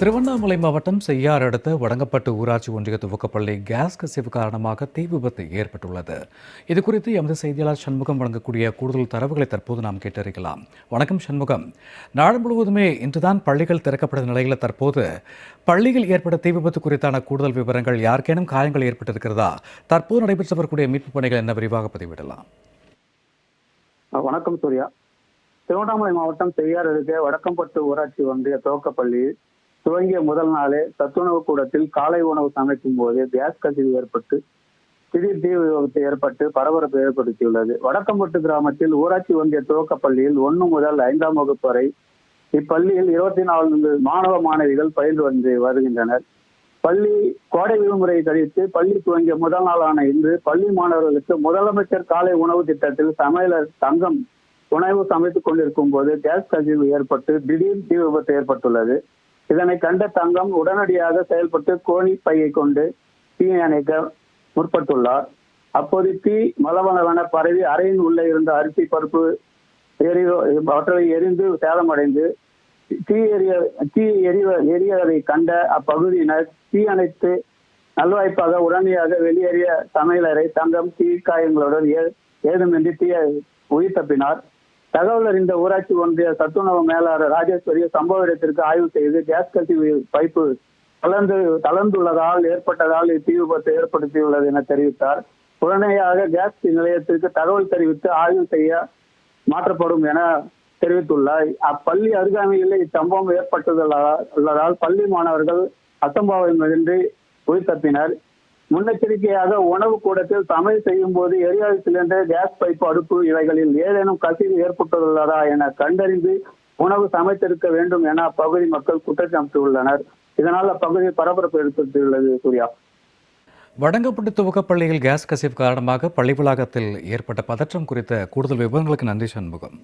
திருவண்ணாமலை மாவட்டம் செய்யார் அடுத்த வடங்கப்பட்டு ஊராட்சி ஒன்றிய துவக்கப்பள்ளி கேஸ் கசிவு காரணமாக தீ விபத்து ஏற்பட்டுள்ளது. இது குறித்து எமது செய்தியாளர் சண்முகம் வழங்கக்கூடிய கூடுதல் தரவுகளை தற்போது நாம் கேட்டறியலாம். வணக்கம் சண்முகம். நாடு முழுவதுமே இன்றுதான் பள்ளிகள் திறக்கப்பட்ட நிலையில் தற்போது பள்ளியில் ஏற்பட்ட தீ விபத்து குறித்தான கூடுதல் விவரங்கள் யாருக்கேனும் காயங்கள் ஏற்பட்டிருக்கிறதா? தற்போது நடைபெற்று வரக்கூடிய மீட்பு பணிகள் என்ன விரிவாக பதிவிடலாம். வணக்கம் சூர்யா. திருவண்ணாமலை மாவட்டம் செய்யார் அருகே வடக்கம்பட்டு ஊராட்சி ஒன்றிய துவக்கப்பள்ளியில் துவங்கிய முதல் நாளே சத்துணவு கூடத்தில் காலை உணவு சமைக்கும் போது கேஸ் கசிவு ஏற்பட்டு திடீர் தீ விபத்து ஏற்பட்டு பரபரப்பு ஏற்படுத்தியுள்ளது. வடக்கம்பட்டு கிராமத்தில் ஊராட்சி ஒன்றிய துவக்கப்பள்ளியில் ஒன்று முதல் ஐந்தாம் வகுப்பு வரை இப்பள்ளியில் இருபத்தி நான்கு மாணவ மாணவிகள் பயின்று வந்து வருகின்றனர். பள்ளி கோடை விடுமுறையை கழித்து பள்ளி துவங்கிய முதல் நாளான இன்று பள்ளி மாணவர்களுக்கு முதலமைச்சர் காலை உணவு திட்டத்தில் சமையலர் தங்கம் உணவு சமைத்துக் கொண்டிருக்கும் போது கேஸ் கசிவு ஏற்பட்டு திடீர் தீ விபத்து ஏற்பட்டுள்ளது. இதனை கண்ட தங்கம் உடனடியாக செயல்பட்டு கோணி பையை கொண்டு தீ அணைக்க முற்பட்டுள்ளார். அப்போது தீ மலமளவென பரவி அறையின் உள்ளே இருந்த அரிசி பருப்பு எரி அவற்றை எரிந்து சேதமடைந்து தீ எரிய தீ எரிய எரியதை கண்ட அப்பகுதியினர் தீ அணைத்து நல்வாய்ப்பாக உடனடியாக வெளியேறிய சமையலறை தங்கம் தீ காயங்களுடன் ஏதுமின்றி தீய உயிர் தப்பினார். தகவல் இந்த ஊராட்சி ஒன்றிய சத்துணவு மேலாளர் ராஜேஸ்வரி சம்பவ இடத்திற்கு ஆய்வு செய்து கேஸ் கசிவு பைப்பு தளர்ந்து தளர்ந்துள்ளதால் ஏற்பட்டதால் இத்தீ விபத்து ஏற்படுத்தியுள்ளது என தெரிவித்தார். உடனடியாக கேஸ் நிலையத்திற்கு தகவல் தெரிவித்து ஆய்வு செய்ய மாற்றப்படும் என தெரிவித்துள்ளார். அப்பள்ளி அருகாமையில் இச்சம்பவம் ஏற்பட்டுள்ளதால் பள்ளி மாணவர்கள் அசம்பாவிதமின்றி உயிர் தப்பினர். முன்னெச்சரிக்கையாக உணவு கூடத்தில் சமையல் செய்யும் போது எரிவாயு சிலிண்டர் கேஸ் பைப்பு அடுப்பு இவைகளில் ஏதேனும் கசிவு ஏற்பட்டுள்ளதா என கண்டறிந்து உணவு சமைத்திருக்க வேண்டும் என அப்பகுதி மக்கள் குற்றச்சாட்டுள்ளனர் இதனால் அப்பகுதி பரபரப்பு ஏற்படுத்தியுள்ளது சூர்யா. வடங்கப்பட்டு துவக்கப்பள்ளியில் கேஸ் கசிவு காரணமாக பள்ளி வளாகத்தில் ஏற்பட்ட பதற்றம் குறித்த கூடுதல் விவரங்களுக்கு நன்றி சண்முகம்.